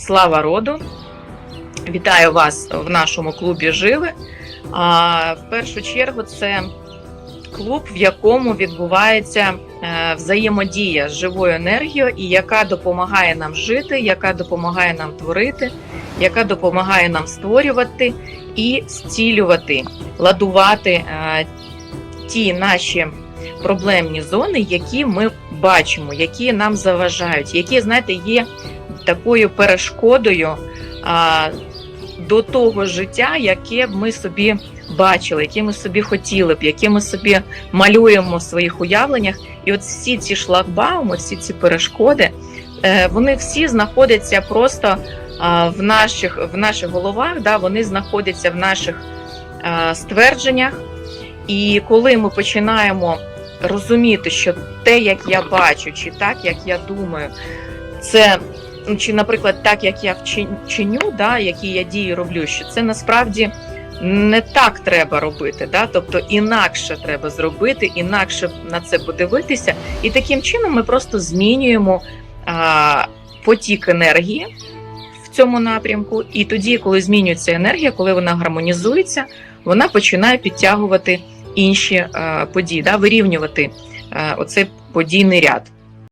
Слава роду! Вітаю вас в нашому клубі Живи. А, в першу чергу це клуб, в якому відбувається е, взаємодія з живою енергією, і яка допомагає нам жити, яка допомагає нам творити, яка допомагає нам створювати і зцілювати, ладувати е, ті наші проблемні зони, які ми бачимо, які нам заважають, які, знаєте, є такою перешкодою а, до того життя, яке б ми собі бачили, яке ми собі хотіли б, яке ми собі малюємо в своїх уявленнях. І от всі ці шлагбауми, всі ці перешкоди, е, вони всі знаходяться просто в наших, в наших головах, да, вони знаходяться в наших ствердженнях. І коли ми починаємо розуміти, що те, як я бачу, чи так, як я думаю, це чи, наприклад, так, як я вчин- чиню, да, які я дії роблю, що це насправді не так треба робити. Да? Тобто інакше треба зробити, інакше на це подивитися. І таким чином ми просто змінюємо а, потік енергії в цьому напрямку. І тоді, коли змінюється енергія, коли вона гармонізується, вона починає підтягувати інші е, події, да, вирівнювати е, оцей подійний ряд.